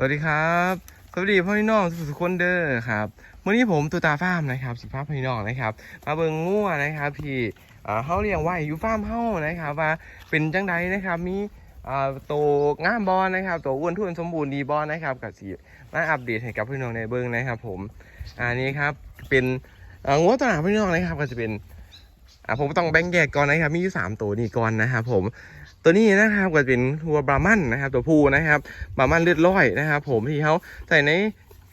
สวัสดีครับ สวัสดีพ่อพี่น้องทุกคนเด้อครับวันนี้ผมตูตาฟาร์มนะครับสิบห้าพี่น้องนะครับ มาเบิงงัวนะครับที่เฮาเลี้ยงไว้อยู่ฟาร์มเฮานะครับ ว่าเป็นจังใดนะครับ มีโตงามบอนะครับโตอ้วนท้วนสมบูรณ์ดีบอนะครับกับสิมาอัปเดตให้กับพี่น้องในเบิ่งนะครับผมอันนี้ครับเป็นงัวตัวหนาพี่น้องนะครับ ก็จะเป็นผมต้องแบ่งแยกก่อนนะครับ มีอยู่สามตัวนี่ก่อนนะครับผม ตัวนี้นะครับก็เป็นทัวบรามันนะครับ ตัวผู้นะครับบรามันเลือดร้อยนะครับ ผมที่เขาใส่ใน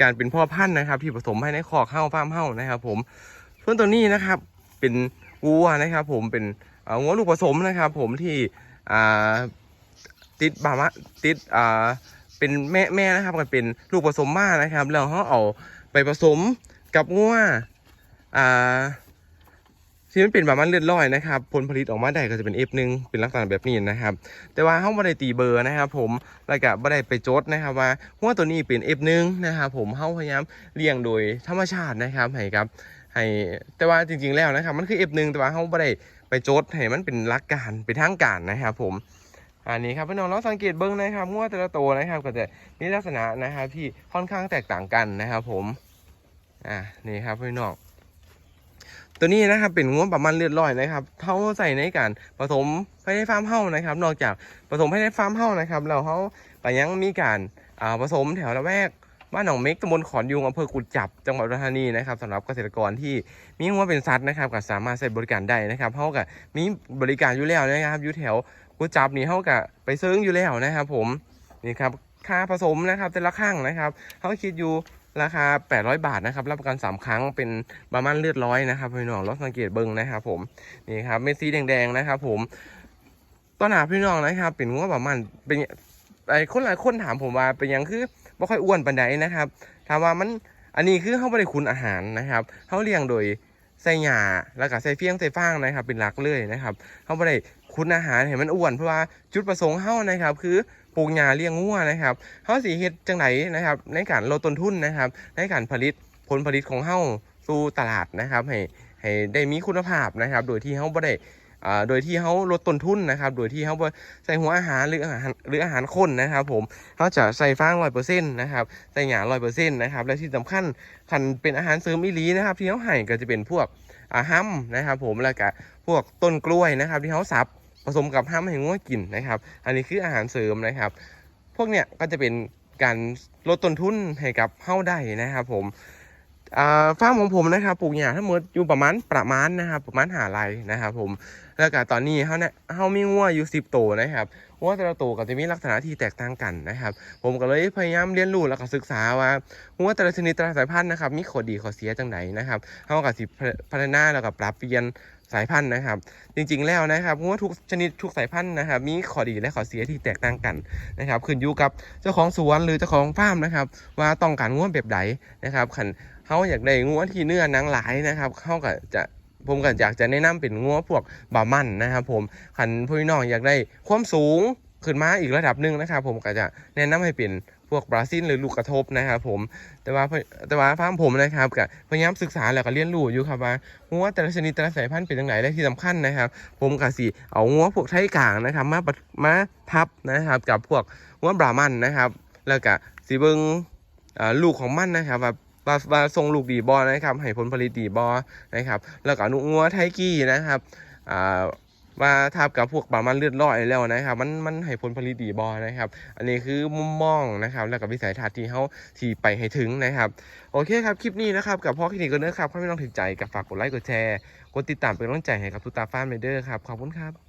การเป็นพ่อพันธุ์นะครับ ที่ผสมให้ในคอกเข้าฟาร์มเข้านะครับ ผมส่วนตัวนี้นะครับเป็นวัวนะครับ ผมเป็นงัวลูกผสมนะครับ ผมที่ติดบามะติดอ่าเป็นแม่แม่นะครับก็เป็นลูกผสมมานะครับ แล้วเขาเอาไปผสมกับงัวอ่า ที่มันเป็นแบบมันเลือดลอยนะครับผลผลิตออกมาได้ก็จะเป็น F1 เป็นลักษณะแบบนี้นะครับ แต่ว่าเขาไม่ได้ตีเบอร์นะครับ ผมแล้วก็ไม่ได้ไปจดนะครับว่าหัวตัวนี้เป็น F1 นะครับผมเขาพยายามเลี้ยงโดยธรรมชาตินะครับให้ครับให้แต่ว่าจริง ๆแล้วนะครับ มันคือ F1 แต่ว่าเขาไม่ได้ไปจดให้มันเป็นลักการเป็นทางการนะครับ ผมอันนี้ครับพี่น้องเราสังเกตเบิ้งนะครับงัวแต่ละตัวนะครับ ก็จะมีลักษณะนะครับที่ค่อนข้างแตกต่างกันนะครับ ผมอ่านี่ครับพี่น้อง ตัวนี้นะครับเป็นงวประมาณเลือดลอยนะครับเท่าใส่ในการผสมภายในฟาร์มเฮ้านะครับ นอกจากผสมภายในฟาร์มเฮ้านะครับเราเขาไปยังมีการผสมแถวละแวกบ้านหนองเม็กตำบลขอนยุงอำเภอกุดจับจังหวัดอุดรธานีนะครับสำหรับเกษตรกรที่มีงัวเป็นสัตว์นะครับก็สามารถใช้บริการได้นะครับเขากับมีบริการอยู่แล้วนะครับอยู่แถวกุดจับนี่เขากับไปเซิร์งอยู่แล้วนะครับ ผมนี่ครับค่าผสมนะครับแต่ละข้างนะครับเขาคิดอยู่ ราคา 800 บาทนะครับ รับประกัน 3 ครั้ง เป็นบามันเลือดร้อยนะครับพี่น้องรถสังเกตเบิ้งนะครับผม นี่ครับเม็ดสีแดงๆนะครับผมต้นหาพี่น้องนะครับ เป็นงวบามันเป็นไอ้คนหลายคนถามผมว่าเป็นยังคือไม่ค่อยอ้วนปานใดนะครับถามว่ามัน อันนี้คือเขาไม่ได้คุณอาหารนะครับเขาเลี้ยงโดยใส่หญ้าแล้วก็ใส่เฟี้ยงใส่ฟางนะครับ เป็นหลักเลยนะครับเขาไม่ได้ คุณอาหารเห็นมันอ้วนเพราะว่าจุดประสงค์เขานะครับ คือปลูกหญ้าเลี้ยงงัวนะครับเขาสีเฮ็ดจังไหนนะครับ ในการลดต้นทุนนะครับ ในการผลิตผลผลิตของเฮ้าสู่ตลาดนะครับ ให้ให้ได้มีคุณภาพนะครับ โดยที่เฮ้าบ่ได้อ่าโดยที่เฮาลดต้นทุนนะครับ โดยที่เฮาใส่หัวอาหารหรืออาหารหรืออาหารข้นนะครับ ผมเขาจะใส่ฟางร้อยเปอร์เซ็นต์นะครับ ใส่หยาร้อยเปอร์เซ็นต์นะครับ และที่สำคัญคันเป็นอาหารเสริมอีหลีนะครับ ที่เขาให้ก็จะเป็นพวกอาห้ำนะครับ ผมแล้วก็พวกต้นกล้วยนะครับ ที่เขาสับ ผสมกับห้ามให้งัวกินนะครับ อันนี้คืออาหารเสริมนะครับ พวกเนี้ยก็จะเป็นการลดต้นทุนให้กับเฮ้าได้นะครับผม ฟาร์มของผมนะครับปลูกหญ้าทั้งหมดอยู่ประมาณประมาณนะครับประมาณหาไรนะครับผมแล้วก็ตอนนี้เขาเนี่ยเขามีงัวอยู่สิบตัวนะครับงัวแต่ละตัวก็จะมีลักษณะที่แตกต่างกันนะครับ ผมก็เลยพยายามเรียนรู้แล้วก็ศึกษาว่างัวแต่ละชนิดแต่ละสายพันธุ์นะครับมีข้อดีข้อเสียจังไหนนะครับเขาก็สิพัฒนาแล้วก็ปรับเปลี่ยนสายพันธุ์นะครับ จริงๆแล้วนะครับงัวทุกชนิดทุกสายพันธุ์นะครับ มีข้อดีและข้อเสียที่แตกต่างกันนะครับขึ้นอยู่กับเจ้าของสวนหรือเจ้าของฟาร์มนะครับ ว่าต้องการงัวแบบใดนะครับขัน เขาอยากได้งัวที่เนื้อหนังหลายนะครับเขาก็จะผมก็อยากจะแนะนำเป็นงัวพวกบามันนะครับ ผมขันพี่น้องอยากได้ความสูงขึ้นมาอีกระดับหนึ่งนะครับ ผมก็จะแนะนำให้เป็นพวกบราซิลหรือลูกกระทบนะครับ ผมแต่ว่าแต่ว่าฟาร์มผมนะครับก็พยายามศึกษาแล้วก็เรียนรู้อยู่ครับว่างัวแต่ละชนิดแต่ละสายพันธุ์เป็นยังไงและที่สำคัญนะครับ ผมก็สิเอางัวพวกไทยกลางนะครับมาปะมาทับนะครับ กับพวกงัวบรามันนะครับ แล้วก็สีเบิงอ่าลูกของมันนะครับว่า ว่าว่าทรงลูกดีบอนะครับให้ผลผลิตดีบอนะครับ แล้วก็นุงัวไทกี้นะครับอ่าว่าทับกับพวกบรามันเลือดร้อยแล้วนะครับ มันมันให้ผลผลิตดีบอนะครับ อันนี้คือมุมมองนะครับ แล้วก็วิสัยทัศน์ที่เขาที่ไปให้ถึงนะครับ โอเคครับ คลิปนี้นะครับ กับพ่อคลินิกก็เนื้อครับถ้าไม่ต้องถึงใจกับฝากกดไลค์กดแชร์ กดติดตามเป็นกำลังใจให้กับทุกตาฟ้ามเมเดอร์ครับ ขอบคุณครับ